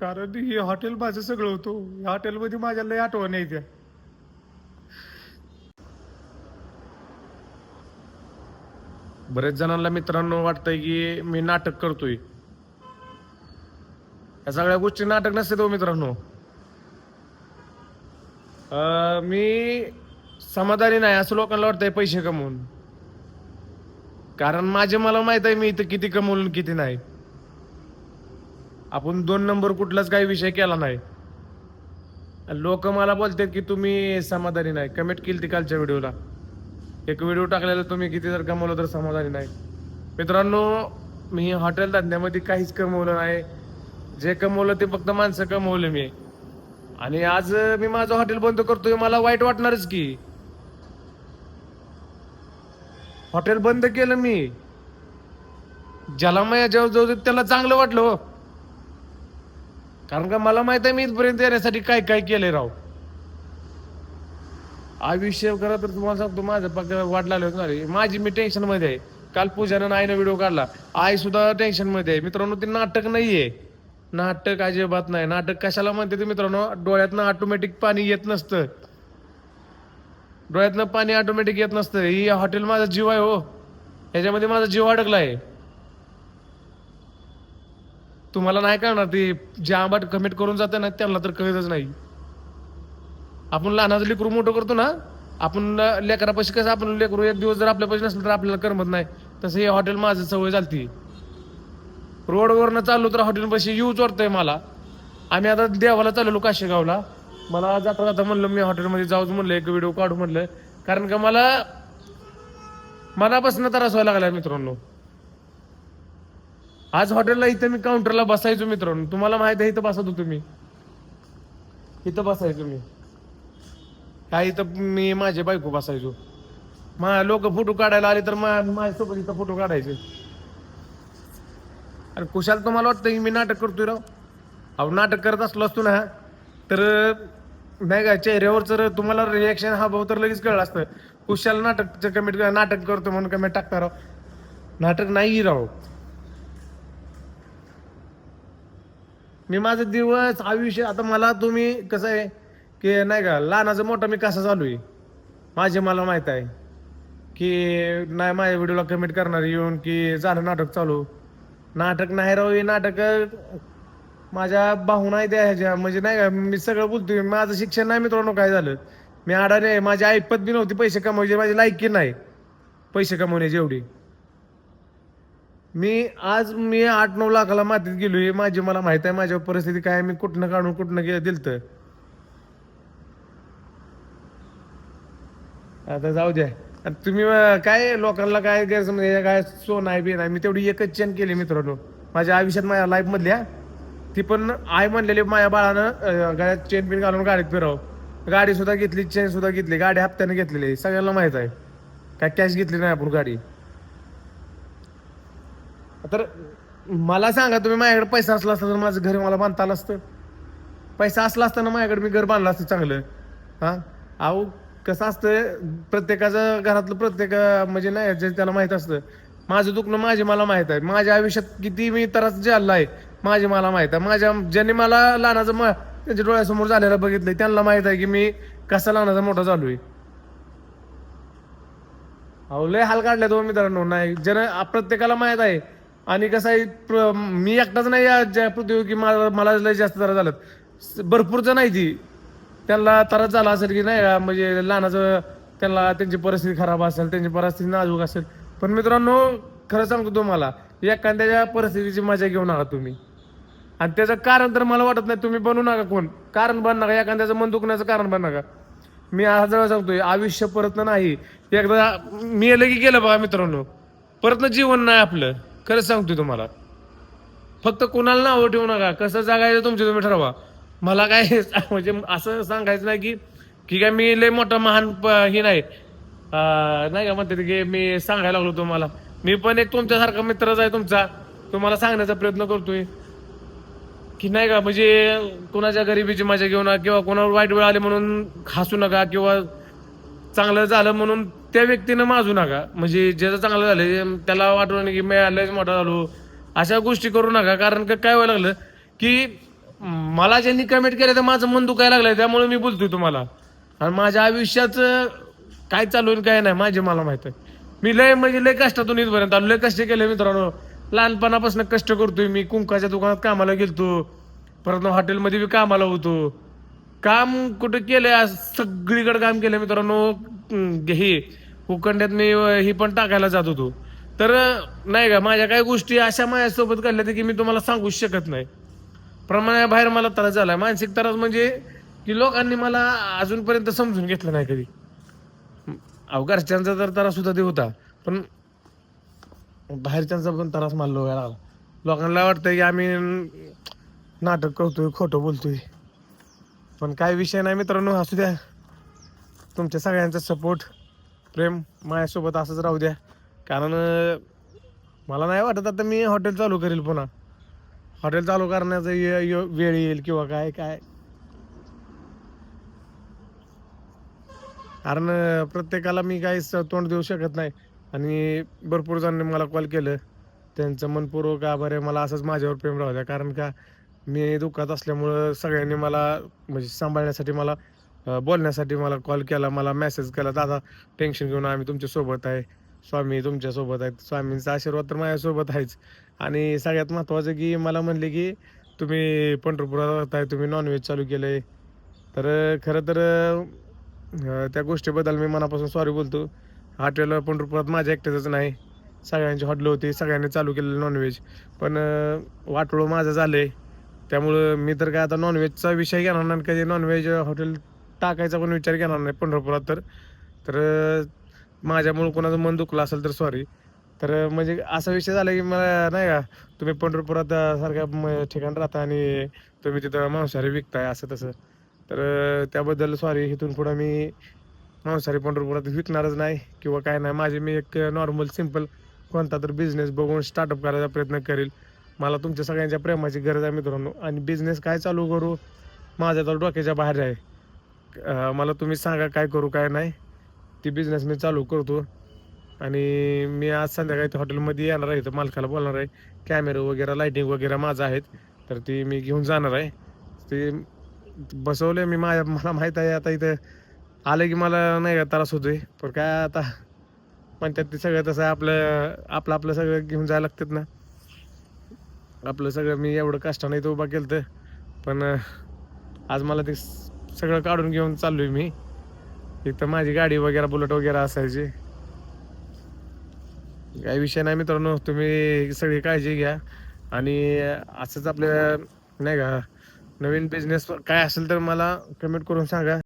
कारण हे हॉटेल माझं सगळं होतं. या हॉटेलमध्ये माझ्या लय आठवण आहे त्या. बरेच जणांना मित्रांनो वाटतंय की मी नाटक करतोय. या सगळ्या गोष्टी नाटक नसते तो हो मित्रांनो. मी समाधानी नाही असं लोकांना वाटतंय पैसे कमवून. कारण माझे मला माहीत आहे मी इथं किती कमवून किती नाही. आपण दोन नंबर कुठलाच काही विषय केला नाही. लोक मला बोलतात की तुम्ही समाधानी नाही. कमेंट केली ती कालच्या व्हिडिओला. एक व्हिडिओ टाकलेला तुम्ही किती जर कमवलं तर समाधानी नाही. मित्रांनो मी हॉटेल धंद्यामध्ये काहीच कमवलं नाही. जे कमवलं ते फक्त माणसं कमवलं मी. आणि आज मी माझं हॉटेल बंद करतोय मला वाईट वाटणारच की. हॉटेल बंद केलं मी. ज्याला माझ्या जवळ जवळ त्याला चांगलं वाटलं हो. कारण का मला माहीत आहे मी इथपर्यंत येण्यासाठी काय काय केले राव. आयुष्य करा तर तुम्हाला सांगतो माझं पग वाट लागले होते माझी मी टेन्शनमध्ये आहे. काल पूजानं आईनं व्हिडिओ काढला. आई सुद्धा टेन्शनमध्ये आहे. मित्रांनो ते नाटक नाहीये. नाटक अजिबात नाही. नाटक कशाला म्हणते ते मित्रांनो डोळ्यातनं ऑटोमॅटिक पाणी येत नसतं. डोळ्यातनं पाणी ऑटोमॅटिक येत नसतं. ही हॉटेल माझा जीव आहे हो. याच्यामध्ये माझा जीव अडकला आहे तुम्हाला नाही कळणार ते जे आंबाट कमेंट करून जाते ना त्यांना तर कळतच नाही. आपण लहानाचं लेकरू मोठं करतो ना आपण लेकरापाशी कसं आपण लेकरू एक दिवस जर आपल्यापाशी नसलं तर आपल्याला करमत नाही. तसं हे हॉटेल माझं सवय झालती. रोडवरनं चाललो तर हॉटेलपाशी येऊच वाटतंय मला. आम्ही आता देवाला चाललो काशेगावला. मला जाता जाता म्हणलं मी हॉटेलमध्ये जाऊच म्हणलं एक व्हिडिओ काढू म्हणलं. कारण का मला मनापासून त्रास व्हायला लागला मित्रांनो. आज हॉटेलला इथं मी काउंटरला बसायचो मित्रांनो. तुम्हाला माहीत आहे इथं बसत होतो मी. इथं बसायचो मी. हा इथं मी माझे बायको बसायचो. मा लोक फोटो काढायला आले तर माझ्यासोबत इथं फोटो काढायचे. अरे कुशाल तुम्हाला वाटतं की मी नाटक करतोय राव? अहो नाटक करत असलो असतो ना तर नाही का चेहऱ्यावर जर तुम्हाला रिॲक्शन हा भाऊ तर लगेच कळलं असतं. कुशाल नाटकचं कमेंट नाटक करतो म्हणून कमेंट टाकता राव. नाटक नाही राव. मी माझं दिवस आयुष्य आता मला तुम्ही कसं आहे की नाही का लहानाचं मोठा मी कसा चालू आहे? माझे मला माहीत आहे की नाही माझ्या व्हिडिओला कमेंट करणार येऊन की झालं नाटक चालू. नाटक नाही राहू हे नाटक माझ्या भाऊ नाही द्या ह्याच्या. म्हणजे नाही का मी सगळं बोलतोय माझं शिक्षण नाही मित्रांनो काय झालं? मी आडाने आहे. माझी ऐपत बी नव्हती पैसे कमवायचे माझी लायकी नाही. पैसे कमवण्याची एवढी. मी आज मी आठ नऊ लाखाला मातीत गेलो हे माझी मला माहीत आहे माझ्या परिस्थिती काय मी कुठनं काढून कुठनं गेलं दिलत. आता जाऊ द्या. तुम्ही काय लोकांना काय गैरसमज म्हणजे काय सोन आहे बी नाही मी तेवढी एकच चेन केली मित्रांनो. माझ्या आयुष्यात माझ्या लाईफ मधल्या ती पण आई म्हणलेली माझ्या बाळानं गाड्यात गळ्यात चेन पिन घालून गाडीत फिराव. गाडी सुद्धा घेतली चेन सुद्धा घेतली गाडी हप्त्याने घेतलेली आहे. सगळ्यांना माहीत आहे. काय कॅश घेतली नाही आपण गाडी. तर मला सांगा तुम्ही माझ्याकडे पैसा असला असता तर माझं घर मला बांधता आलं असतं? पैसा असला असताना माझ्याकडे मी घर बांधलं असतं चांगलं? हां? अहो कसं असतं प्रत्येकाचं घरातलं प्रत्येक म्हणजे नाही जे त्याला माहीत असतं. माझं दुखणं माझे मला माहीत आहे. माझ्या आयुष्यात किती मी त्रास झाला आहे माझे मला माहीत आहे. माझ्या ज्यांनी मला लहानाचं म त्यांच्या डोळ्यासमोर झालेलं बघितलंय त्यांना माहीत आहे की मी कसा लहानाचा मोठा चालू आहे अहो लय हाल काढले तो हो मित्रांनो. नाही जन प्रत्येकाला माहीत आहे आणि कसं आहे प्र- मी एकटाच नाही या ज्या पृथ्वीवर की मला मला लय जास्त त्रास झालं. भरपूर जण आहे ती. त्यांना त्रास झाला असेल की नाही म्हणजे लहानाचं त्यांना त्यांची परिस्थिती खराब असेल त्यांची परिस्थिती नाजूक असेल. पण मित्रांनो खरं सांगतो तुम्हाला एखाद्याच्या परिस्थितीची मजा घेऊ नका तुम्ही. आणि त्याचं कारण तर मला वाटत नाही तुम्ही बनू नका कोण. कारण बन नका एखाद्याचं मन दुखण्याचं कारण बन नका. मी आज जवळ सांगतोय आयुष्य परत नाही. एकदा मी लगी गेलं बघा मित्रांनो. परत जीवन नाही आपलं. खरंच सांगतोय तुम्हाला. फक्त कोणाला नावं ठेवू नका. कसं जगायचं तुमचे तुम्ही ठरवा. मला काय म्हणजे असं सांगायचं नाही की की काय मी लय मोठा महान प- हे नाही. नाही का म्हणते की मी सांगायला लागलो तुम्हाला. मी पण एक तुमच्यासारखा मित्रच आहे तुमचा. तुम्हाला सांगण्याचा प्रयत्न करतोय. की नाही का म्हणजे कोणाच्या गरिबीची मजा घेऊ नका किंवा कोणावर वाईट वेळ आली म्हणून हसू नका किंवा चांगलं झालं म्हणून त्या व्यक्तीनं माजू नका. म्हणजे ज्याचं चांगलं झालं त्याला वाटवण की मी लयच मोठा झालो. अशा गोष्टी करू नका. कारण का काय व्हायला लागलं की मला ज्यांनी कमेंट केलं तर माझं मन दुखायला लागलं त्यामुळे मी बोलतोय तुम्हाला. आणि माझ्या आयुष्याचं काय चालू आहे काय नाही माझे मला माहीत आहे. मी लय म्हणजे लय कष्टातून इथपर्यंत आलो. लय कष्ट केले मित्रांनो. लहानपणापासून कष्ट करतोय मी. कुंकाच्या दुकानात कामाला गेलतो. परत हॉटेलमध्ये बी कामाला होतो. काम कुठं केलंय? आज सगळीकडे काम केलं मित्रांनो. हे उखंड्यात मी ही पण टाकायला जात होतो. तर नाही का माझ्या काही गोष्टी अशा माझ्यासोबत घडल्या की मी तुम्हाला सांगूच शकत नाही. प्रमाणाबाहेर मला त्रास झाला. मानसिक त्रास म्हणजे की लोकांनी मला अजूनपर्यंत समजून घेतलं नाही कधी. अहो घरच्यांचा तर त्रास सुद्धा ते होता. पण बाहेरच्यांचा पण त्रास मला व्हायला लागला. लोकांना वाटतं की आम्ही नाटक करतोय खोटं बोलतोय. पण काय विषय नाही मित्रांनो. असू द्या. तुमच्या सगळ्यांचा सपोर्ट प्रेम माझ्यासोबत असंच राहू द्या. कारण मला नाही वाटत आता मी हॉटेल चालू करेल पुन्हा. हॉटेल चालू करण्याचा य- य- वेळ येईल किंवा काय काय. कारण प्रत्येकाला मी काहीच तोंड देऊ शकत नाही. आणि भरपूर जणांनी मला कॉल केलं. त्यांचं मनपूर्वक आभार आहे. मला असंच माझ्यावर प्रेम राहू द्या. कारण का मी दुःखात असल्यामुळं सगळ्यांनी मला म्हणजे सांभाळण्यासाठी मला बोलण्यासाठी मला कॉल केला मला मेसेज केला दादा टेन्शन घेऊन आम्ही तुमच्यासोबत आहे. स्वामी तुमच्यासोबत आहेत. स्वामींचा आशीर्वाद तर माझ्यासोबत आहेच. आणि सगळ्यात महत्त्वाचं की मला म्हणले की तुम्ही पंढरपुरात राहताय तुम्ही नॉनव्हेज चालू केलंय. तर खरं तर त्या गोष्टीबद्दल मी मनापासून सॉरी बोलतो. हॉटेल पंढरपुरात माझ्या एकट्याच नाही. सगळ्यांची हॉटेल होती सगळ्यांनी चालू केलेलं नॉनव्हेज पण वाटोळं माझं झालं आहे त्यामुळं मी तर काय आता नॉनव्हेजचा विषय घेणार नाही कधी नॉनव्हेज हॉटेल टाकायचा पण विचार घेणार नाही पंढरपुरात तर. तर माझ्यामुळं कोणाचं मन दुखलं असेल तर सॉरी तर म्हणजे असा विषय झाला की मला नाही का तुम्ही पंढरपुरात सारख्या म- ठिकाणी राहता आणि तुम्ही तिथं मांसाहारी विकताय असं तसं. तर त्याबद्दल सॉरी इथून पुढं मी मांसाहारी पंढरपुरात विकणारच नाही किंवा काय नाही. माझे मी एक नॉर्मल सिंपल कोणता तर बिझनेस बघून स्टार्टअप करायचा प्रयत्न करेल. मला तुमच्या सगळ्यांच्या प्रेमाची गरज आहे मित्रांनो. आणि बिझनेस काय चालू करू? माझ्या तर डोक्याच्या बाहेर आहे. मला तुम्ही सांगा काय करू काय नाही. ती बिझनेस मी चालू करतो. आणि मी आज संध्याकाळी त्या हॉटेलमध्ये येणार आहे तर मालकाला बोलणार आहे. कॅमेरा वगैरे लायटिंग वगैरे माझं आहेत. तर ती मी घेऊन जाणार आहे. ते बसवले मी माझ्या मला माहीत आहे आता इथं आलं की मला नाही का त्रास होतोय. पण काय आता म्हणतात ते सगळं तसं आपलं आपलं आपलं सगळं घेऊन जायला लागतात ना. आपलं सगळं मी एवढं कष्टाने इथं उभा केलं तर पण आज मला ते सगळं काढून घेऊन चाललोय मी. इथं माझी गाडी वगैरे बुलेट वगैरे असायची. काही विषय नाही मित्रांनो तुम्ही सगळी काळजी घ्या. आणि असंच आपल्या नाही का नवीन बिझनेस काय असेल तर मला कमेंट करून सांगा.